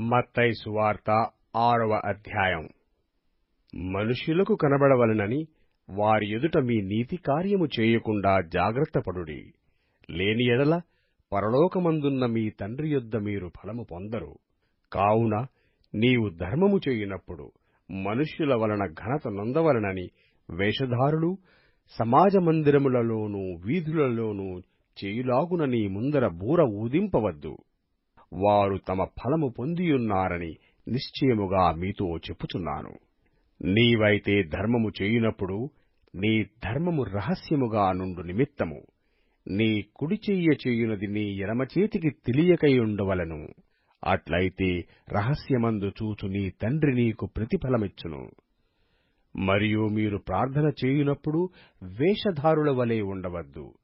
మత్తై సువార్త ఆరవ అధ్యాయం. మనుష్యులకు కనబడవలెనని వారి ఎదుట మీ నీతి కార్యము చేయకుండా జాగ్రత్తపడుడి లేని ఎడల పరలోకమందున్న మీ తండ్రి యొద్ద మీరు ఫలము పొందరు. కావున నీవు ధర్మము చేయునప్పుడు మనుష్యుల వలన ఘనత నొందవలనని వేషధారులు సమాజ మందిరములలోనూ వీధులలోనూ చేయులాగున నీ ముందర బూర ఊదింపవద్దు. వారు తమ ఫలము పొందియున్నారని నిశ్చయముగా మీతో చెప్పుచున్నాను. నీవైతే ధర్మము చేయునప్పుడు నీ ధర్మము రహస్యముగా నుండు నిమిత్తము. నీ కుడి చెయ్య చేయునది నీ ఎడమ చేతికి తెలియకయుండవలెను అట్లయితే రహస్యమందు చూచు నీ తండ్రి నీకు ప్రతిఫలమిచ్చును. మరియు మీరు ప్రార్థన చేయునప్పుడు వేషధారుల వలె ఉండవద్దు.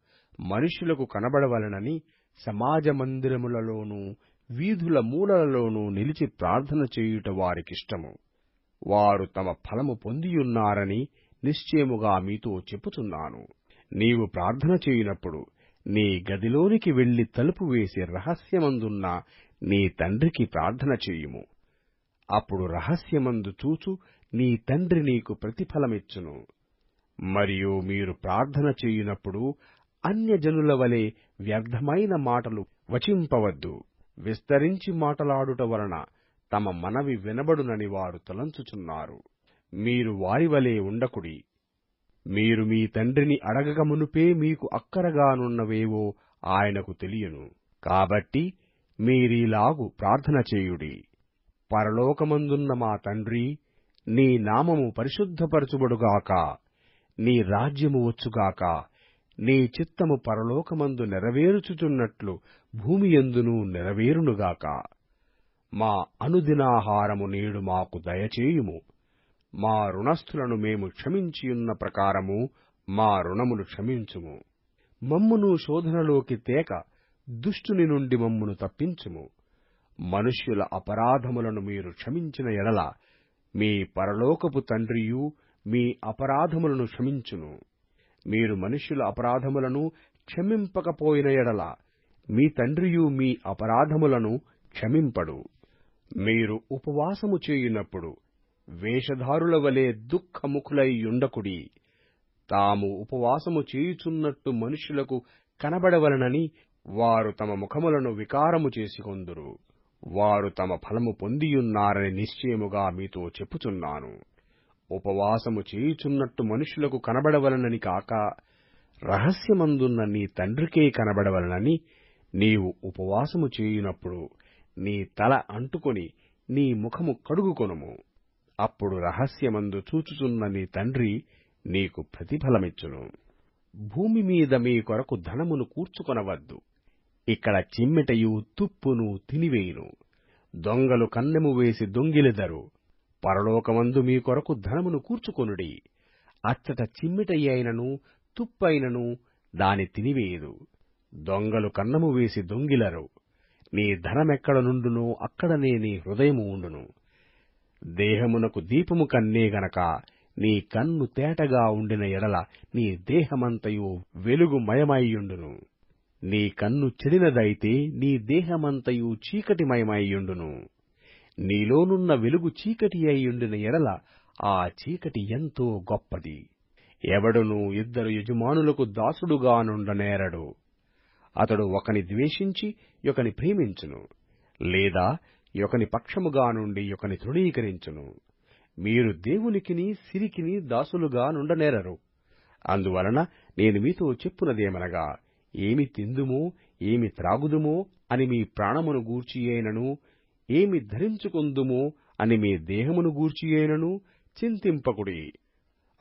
మనుషులకు కనబడవలెనని సమాజ మందిరములలోనూ వీధుల మూలలలోనూ నిలిచి ప్రార్థన చేయుట వారికిష్టము. వారు తమ ఫలము పొందియున్నారని నిశ్చయముగా మీతో చెప్పుచున్నాను. నీవు ప్రార్థన చేయునప్పుడు నీ గదిలోనికి వెళ్ళి తలుపు వేసి రహస్యమందున్న నీ తండ్రికి ప్రార్థన చేయుము. అప్పుడు రహస్యమందు చూచు నీ తండ్రి నీకు ప్రతిఫలమిచ్చును. మరియు మీరు ప్రార్థన చేయునప్పుడు అన్యజనుల వలె వ్యర్థమైన మాటలు వచింపవద్దు. విస్తరించి మాటలాడుట వలన తమ మనవి వినబడునని వారు తలంచుచున్నారు. మీరు వారి వలె ఉండకుడి. మీరు మీ తండ్రిని అడగక మునుపే మీకు అక్కరగానున్నవేవో ఆయనకు తెలియను. కాబట్టి మీరీలాగు ప్రార్థన చేయుడి. పరలోకమందున్న మా తండ్రి నీ నామము పరిశుద్ధపరచుబడుగాక నీ రాజ్యము వచ్చుగాక నీ చిత్తము పరలోకమందు నెరవేరుచుచున్నట్లు భూమియందునూ నెరవేరునుగాక. మా అనుదినాహారము నేడు మాకు దయచేయుము. మా రుణస్థులను మేము క్షమించియున్న ప్రకారము మా రుణములు క్షమించుము. మమ్మును శోధనలోకి తేక దుష్టుని నుండి మమ్మును తప్పించుము. మనుష్యుల అపరాధములను మీరు క్షమించిన ఎడల మీ పరలోకపు తండ్రియు మీ అపరాధములను క్షమించును. మీరు మనుష్యుల అపరాధములను క్షమింపకపోయిన ఎడల మీ తండ్రియు మీ అపరాధములను క్షమింపడు. మీరు ఉపవాసము చేయునప్పుడు వేషధారుల వలె దుఃఖముఖులై ఉండకుడి తాము ఉపవాసము చేయుచున్నట్టు మనుష్యులకు కనబడవలనని వారు తమ ముఖములను వికారము చేసుకొందురు. వారు తమ ఫలము పొందియున్నారని నిశ్చయముగా మీతో చెప్పుచున్నాను. ఉపవాసము చేయుచున్నట్టు మనుషులకు కనబడవలనని కాక రహస్యమందున్న నీ తండ్రికే కనబడవలనని నీవు ఉపవాసము చేయునప్పుడు నీ తల అంటుకొని నీ ముఖము కడుగుకొనుము. అప్పుడు రహస్యమందు చూచుచున్న నీ తండ్రి నీకు ప్రతిఫలమిచ్చును. భూమి మీద మీ కొరకు ధనమును కూర్చుకొనవద్దు. ఇక్కడ చిమ్మెటయు తుప్పును తినివేయును. దొంగలు కన్నెము వేసి దొంగిలెదరు. పరలోకమందు మీ కొరకు ధనమును కూర్చుకొనుడి. అచ్చట చిమ్మిటయ్యైనను తుప్పైనను దాని తినివేయదు. దొంగలు కన్నము వేసి దొంగిలరు. నీ ధనమెక్కడ నుండునో అక్కడనే నీ హృదయము ఉండును. దేహమునకు దీపము కన్నే గనక నీ కన్ను తేటగా ఉండిన ఎడల నీ దేహమంతయు వెలుగుమయమయ్యుండును నీ కన్ను చెడినదైతే నీ దేహమంతయు చీకటిమయమయ్యుండును నీలోనున్న వెలుగు చీకటి అయ్యుండిన ఎడల ఆ చీకటి ఎంతో గొప్పది. ఎవడును ఇద్దరు యజమానులకు దాసుడుగా నుండనేరడు. అతడు ఒకని ద్వేషించి యొకని ప్రేమించును లేదా యొకని పక్షముగా నుండి ఒకని తృణీకరించును. మీరు దేవునికిని సిరికిని దాసులుగా నుండనేరరు. అందువలన నేను మీతో చెప్పునదేమనగా ఏమి తిందుమో ఏమి త్రాగుదుమో అని మీ ప్రాణమును గూర్చియేనను ఏమి ధరించుకుందుమో అని మీ దేహమును గూర్చియేనను చింతింపకుడి.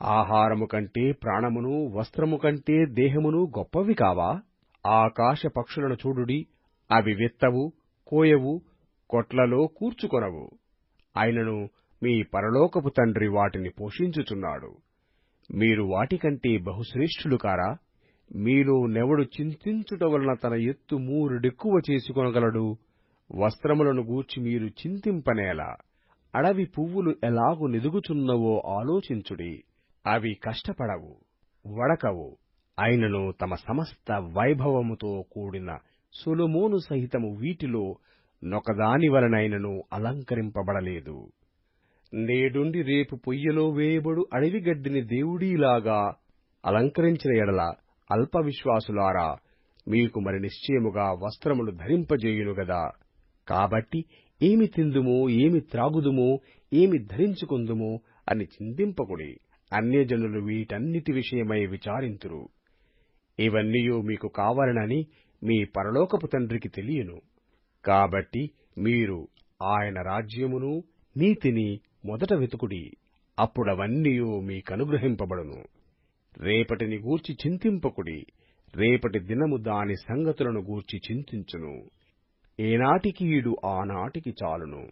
ఆహారము కంటే ప్రాణమును వస్త్రము కంటే దేహమును గొప్పవి కావా? ఆకాశ పక్షులను చూడుడి అవి విత్తవు కోయవు కొట్లలో కూర్చుకొనవు. అయినను మీ పరలోకపు తండ్రి వాటిని పోషించుచున్నాడు. మీరు వాటికంటే బహుశ్రేష్ఠులు కారా? మీలో నెవడు చింతించుట వలన తన ఎత్తు మూరుడెక్కువ చేసుకొనగలడు? వస్త్రములను గూర్చి మీరు చింతింపనేలా అడవి పువ్వులు ఎలాగు నిదుగుచున్నవో ఆలోచించుడి. అవి కష్టపడవు వడకవు. అయినను తమ సమస్త వైభవముతో కూడిన సొలొమోను సహితము వీటిలో నొకదాని వలనైనను అలంకరింపబడలేదు. నేడుండి రేపు పొయ్యలో వేయబడు అడవి గడ్డిని దేవుడీలాగా అలంకరించిన ఎడల అల్ప విశ్వాసులారా మీకు మరి నిశ్చయముగా వస్త్రములు ధరింపజేయును గదా. కాబట్టి ఏమి తిందుమో ఏమి త్రాగుదుమో ఏమి ధరించుకుందుమో అని చింతింపకుడి అన్యజనులు వీటన్నిటి విషయమై విచారింతురు. ఇవన్నీయు మీకు కావాలనని మీ పరలోకపు తండ్రికి తెలియను. కాబట్టి మీరు ఆయన రాజ్యమును నీతిని మొదట వెతుకుడి. అప్పుడవన్నీయు మీకనుగ్రహింపబడును. రేపటిని గూర్చి చింతింపకుడి. రేపటి దినము దాని సంగతులను గూర్చి చింతించును. ఏనాటికీడు ఆనాటికి చాలును.